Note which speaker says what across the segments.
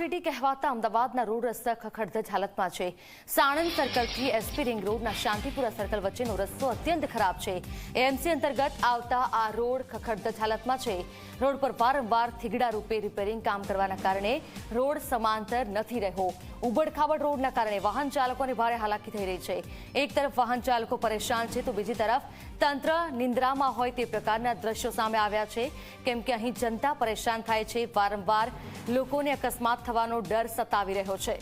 Speaker 1: City કહેવાતા અમદાવાદના road રસ્તા ખખડધજ હાલતમાં છે. સાણંદ સર્કલથી એસપી રિંગ રોડના શાંતિપુરા સર્કલ વચ્ચેનો રસ્તો અત્યંત ખરાબ છે. એએમસી અંતર્ગત આવતા આ રોડ ખખડધજ હાલતમાં છે. રોડ પર વારંવાર થીગડા રૂપે રિપેરિંગ કામ કરવાના કારણે રોડ સમાંતર નથી રહ્યો. ઉબડખાબડ રોડના કારણે વાહન ચાલકોને ભારે હાલાકી થઈ રહી છે. એક તરફ વાહન ચાલકો પરેશાન છે તો બીજી તરફ તંત્ર નિંદ્રામાં હોય તે પ્રકારના દ્રશ્યો સામે આવ્યા છે. કેમ કે અહીં જનતા પરેશાન થાય છે. વારંવાર લોકોને અકસ્માત થવાનો ડર સતાવી રહ્યો છે.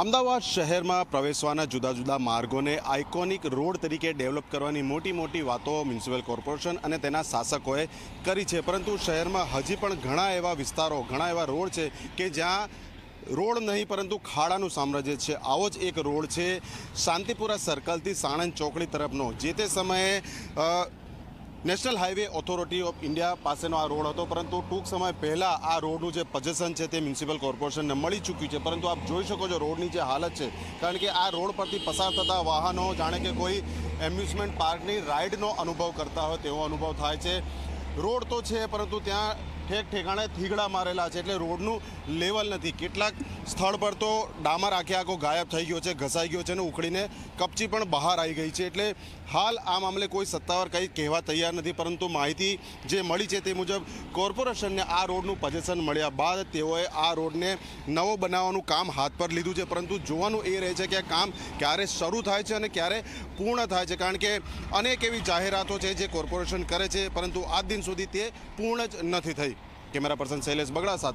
Speaker 2: અમદાવાદ શહેરમાં પ્રવેશવાના જુદા જુદા માર્ગોને આઇકોનિક રોડ તરીકે ડેવલપ કરવાની મોટી મોટી વાતો મ્યુનિસિપલ કોર્પોરેશન અને તેના શાસકોએ કરી છે. પરંતુ શહેરમાં હજી પણ ઘણા એવા વિસ્તારો, ઘણા એવા રોડ છે કે જ્યાં રોડ નહીં, પરંતુ ખાડાનું સામ્રાજ્ય છે. આવો જ એક રોડ છે શાંતિપુરા સર્કલથી સાણંદ ચોકડી તરફનો, જે તે સમયે national highway authority of India પાસેનો આ રોડ હતો, પરંતુ ટૂંક સમય પહેલાં આ રોડનું જે પજેશન છે તે મ્યુનિસિપલ કોર્પોરેશનને મળી ચૂક્યું છે. પરંતુ આપ જોઈ શકો છો રોડની જે હાલત છે, કારણ કે આ રોડ પરથી પસાર થતા વાહનો જાણે કે કોઈ એમ્યુઝમેન્ટ પાર્કની રાઇડનો અનુભવ કરતા હોય તેવો અનુભવ થાય છે. રોડ તો છે, પરંતુ ત્યાં ઠેક ઠેકાણે થીગડા મારેલા છે એટલે રોડનું લેવલ નથી. કેટલાક સ્થળ પર તો ડામર આખે આખો ગાયબ થઈ ગયો છે, ઘસાઈ ગયો છે અને ઉખડીને કપચી પણ બહાર આવી ગઈ છે. એટલે હાલ આ મામલે કોઈ સત્તાવાર કંઈ કહેવા તૈયાર નથી, પરંતુ માહિતી જે મળી છે તે મુજબ કોર્પોરેશનને આ રોડનું પજેશન મળ્યા બાદ તેઓએ આ રોડને નવો બનાવવાનું કામ હાથ પર લીધું છે. પરંતુ જોવાનું એ રહે છે કે આ કામ ક્યારે શરૂ થાય છે અને ક્યારે પૂર્ણ થાય છે. કારણ કે અનેક એવી જાહેરાતો છે જે કોર્પોરેશન કરે છે, પરંતુ આજ દિન સુધી તે પૂર્ણ જ નથી થઈ. કેમેરા પર્સન શૈલેષ બગડા સાથે